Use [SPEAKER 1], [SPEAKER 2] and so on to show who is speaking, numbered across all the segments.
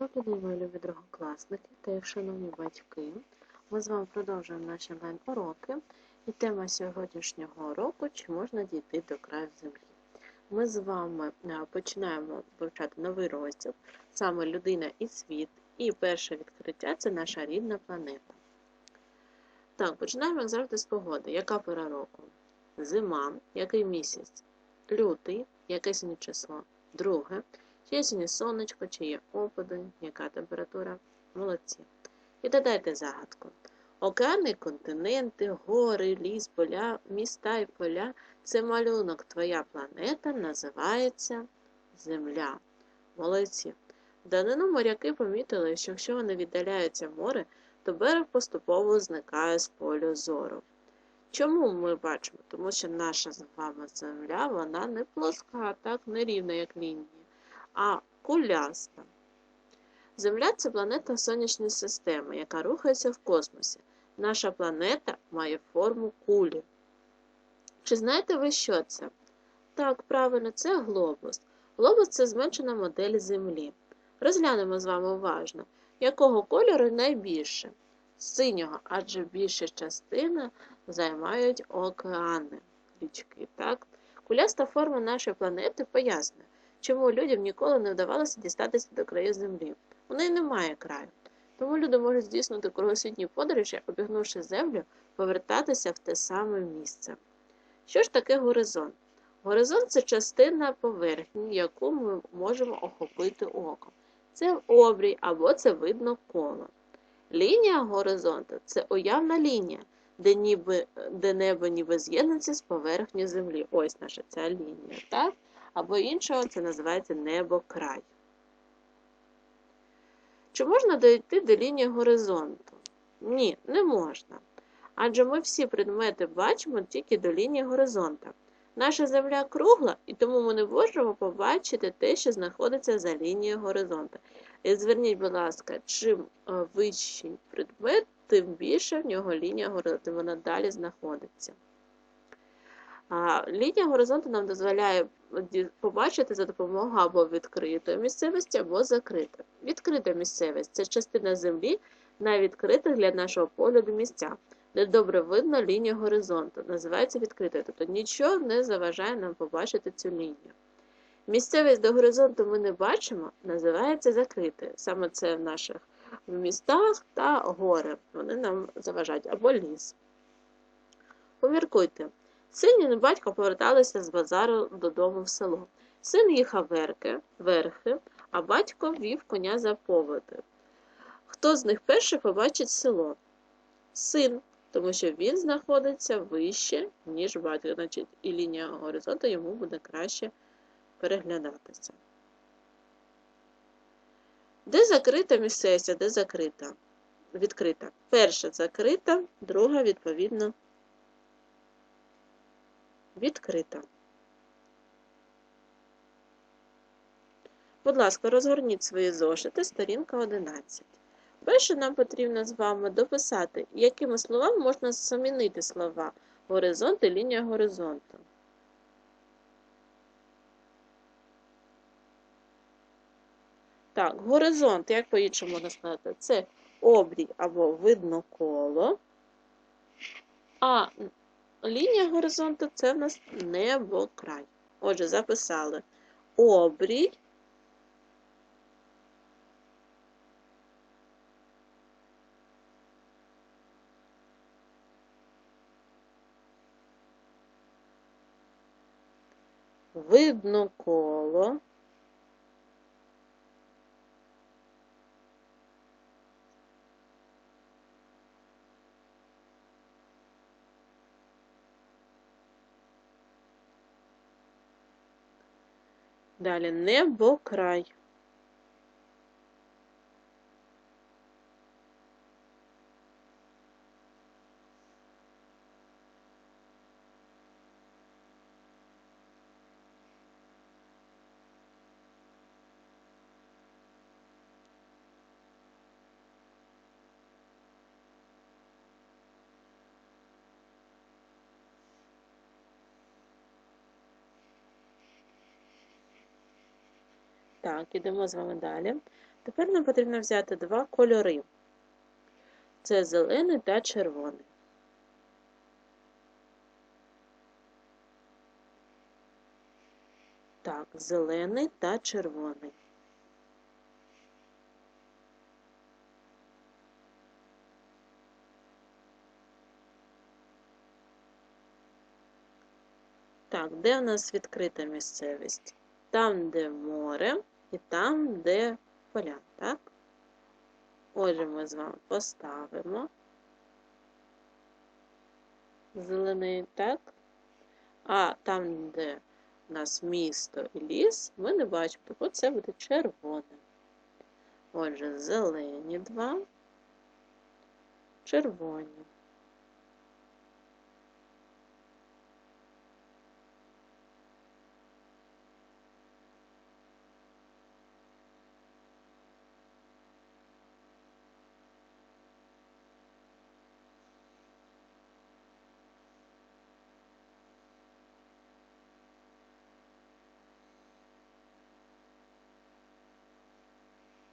[SPEAKER 1] Добрий день, мої любі другокласники та їх шановні батьки. Ми з вами продовжуємо наші онлайн-уроки. І тема сьогоднішнього уроку чи можна дійти до краю землі. Ми з вами е, починаємо вивчати новий розділ, саме людина і світ. І перше відкриття це наша рідна планета. Так, починаємо, завжди, з погоди. Яка пора року? Зима, який місяць? Лютий, яке сьогодні число? Друге. Чи є сьогодні сонечко, чи є опади, яка температура? Молодці. І додайте загадку. Океани, континенти, гори, ліс, поля, міста і поля це малюнок. Твоя планета називається Земля. Молодці. Данину моряки помітили, що якщо вони віддаляються в море, то берег поступово зникає з полю зору. Чому ми бачимо? Тому що наша з вами земля, вона не плоска, так не рівна, як лінія а куляста. Земля це планета Сонячної системи, яка рухається в космосі. Наша планета має форму кулі. Чи знаєте ви, що це? Так, правильно, це глобус. Глобус це зменшена модель Землі. Розглянемо з вами уважно, якого кольору найбільше? Синього, адже більша частина займають океани, річки. Так? Куляста форма нашої планети пояснює, чому людям ніколи не вдавалося дістатися до краю землі. У неї немає краю. Тому люди можуть здійснити кругосвітні подорожі, обігнувши землю, повертатися в те саме місце. Що ж таке горизонт? Горизонт це частина поверхні, яку ми можемо охопити оком. Це обрій або це видно коло. Лінія горизонту це уявна лінія, де ніби, де небо ніби з'єднується з поверхнею землі. Ось наша ця лінія. так? Або іншого це називається небокрай. Чи можна дойти до лінії горизонту? Ні, не можна. Адже ми всі предмети бачимо тільки до лінії горизонта. Наша земля кругла, і тому ми не можемо побачити те, що знаходиться за лінією горизонта. І зверніть, будь ласка, чим е, вищий предмет, тим більше в нього лінія горизонту, вона далі знаходиться. Лінія горизонту нам дозволяє побачити за допомогою або відкритої місцевості, або закритої. Відкрита місцевість це частина землі на відкритих для нашого погляду місця, де добре видно лінію горизонту. Називається відкритою, тобто нічого не заважає нам побачити цю лінію. Місцевість до горизонту ми не бачимо, називається закритою. Саме це в наших містах та гори. Вони нам заважають або ліс. Поміркуйте. Син і батько поверталися з базару додому в село. Син їхав верхи, верхи, а батько вів коня за поводи. Хто з них перший побачить село? Син, тому що він знаходиться вище, ніж батько, значить, і лінія горизонту йому буде краще переглядатися. Де закрита місцевість, де закрита? Відкрита. Перша закрита, друга, відповідно, відкрита. Будь ласка, розгорніть свої зошити, сторінка 11. Перше нам потрібно з вами дописати, якими словами можна замінити слова горизонт і лінія горизонту. Так, горизонт, як по-іншому можна сказати, це обрій або видно коло, а Лінія горизонту це в нас небокрай. Отже, записали обрій. Видно коло. Далі небокрай. Так, ідемо з вами далі. Тепер нам потрібно взяти два кольори. Це зелений та червоний. Так, зелений та червоний. Так, де в нас відкрита місцевість? Там, де море, і там, де поля, так? Отже, ми з вами поставимо зелений, так? А там, де у нас місто і ліс, ми не бачимо, от це буде червоне. Отже, зелені два, червоні.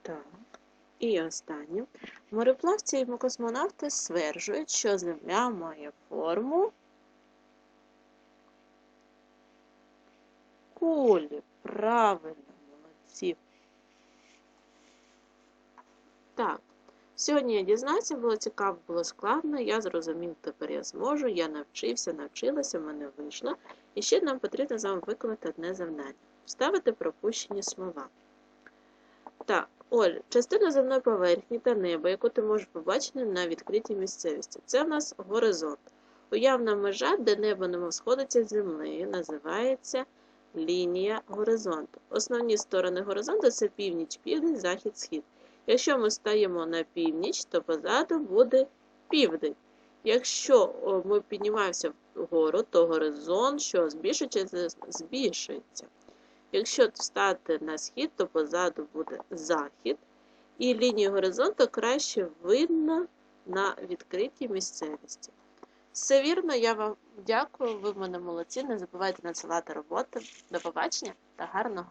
[SPEAKER 1] Так. І останнє. Мореплавці і космонавти стверджують, що Земля має форму кулі. Правильно, молодці. Так, сьогодні я дізнався, було цікаво, було складно, я зрозумів, тепер я зможу, я навчився, навчилася, в мене вийшло. І ще нам потрібно з вами виконати одне завдання. Вставити пропущені слова. Так, Оль, частина земної поверхні та неба, яку ти можеш побачити на відкритій місцевості. Це в нас горизонт. Уявна межа, де небо немов сходиться з землею, називається лінія горизонту. Основні сторони горизонту це північ, південь, захід, схід. Якщо ми стаємо на північ, то позаду буде південь. Якщо ми піднімаємося вгору, то горизонт, що збільшується, збільшується. Якщо встати на схід, то позаду буде захід, і лінію горизонту краще видно на відкритій місцевості. Все вірно, я вам дякую, ви в мене молодці. Не забувайте надсилати роботи. До побачення та гарного